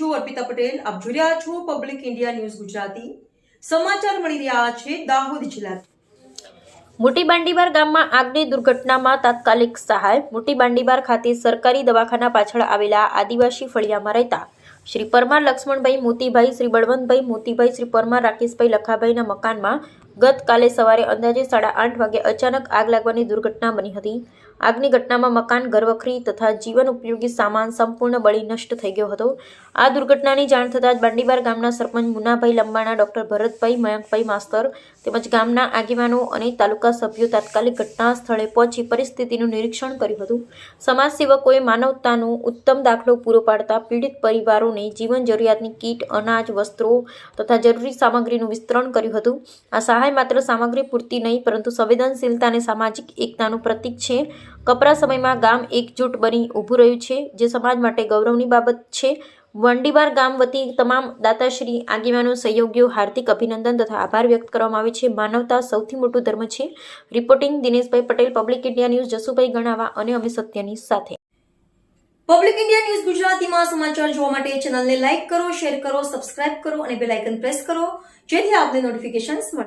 છું, અર્પિતા પટેલ. આપ જોઈ રહ્યા છો પબ્લિક ઇન્ડિયા ન્યૂઝ ગુજરાતી. સમાચાર મળી રહ્યા છે દાહોદ જિલ્લાથી મોટી બાંડીબાર ગામમાં આગની દુર્ઘટનામાં તાત્કાલિક સહાય. મોટી બાંડીબાર ખાતે સરકારી દવાખાના પાછળ આવેલા આદિવાસી ફળિયામાં રહેતા શ્રી પરમાર લક્ષ્મણભાઈ મોતીભાઈ, શ્રી બળવંતભાઈ મોતીભાઈ, શ્રી પરમાર રાકેશભાઈ લખાભાઈના મકાનમાં ગતકાલે સવારે અંદાજે સાડા આઠ વાગે અચાનક આગ લાગવાની દુર્ઘટના બની હતી. આગની ઘટનામાં મકાન, ઘરવખરી તથા જીવન ઉપયોગી સામાન સંપૂર્ણ બળી નષ્ટ થઈ ગયો હતો. આ દુર્ઘટનાની જાણ થતાં જ બાંડીબાર ગામના સરપંચ મુનાભાઈ લંબાણા, ડોક્ટર ભરતભાઈ મયંકભાઈ માસ્તર તેમજ ગામના આગેવાનો અને તાલુકા સભ્યો તાત્કાલિક ઘટના સ્થળે પહોંચી પરિસ્થિતિનું નિરીક્ષણ કર્યું હતું. સમાજસેવકોએ માનવતાનો ઉત્તમ દાખલો પૂરો પાડતા પીડિત પરિવારોને જીવન જરૂરિયાતની કીટ, અનાજ, વસ્ત્રો તથા જરૂરી સામગ્રીનું વિસ્તરણ કર્યું હતું. આ સહાય માત્ર સામગ્રી પૂરતી નહીં, પરંતુ સંવેદનશીલતા અને સામાજિક એકતાનું પ્રતીક છે. કપરા સમયમાં ગામ એકજૂટ બની ઊભું રહ્યું છે, જે સમાજ માટે ગૌરવની બાબત છે. વંડીબાર ગામ વતી તમામ દાતાશ્રી, આગેવાનો, સહયોગીઓ હાર્દિક અભિનંદન તથા આભાર વ્યક્ત કરવામાં આવે છે. માનવતા સૌથી મોટું ધર્મ છે. Reporting Dineshbhai Patel, public India news, Jasubhai Ganava અને અમે સત્યની સાથે. પબ્લિક ઇન્ડિયા ન્યૂઝ ગુજરાતીમાં સમાચાર જોવા માટે ચેનલને લાઇક કરો, શેર કરો, સબસ્ક્રાઇબ કરો અને બેલ પ્રેસ કરો, જેથી આપને નોટિફિકેશન્સ મળે.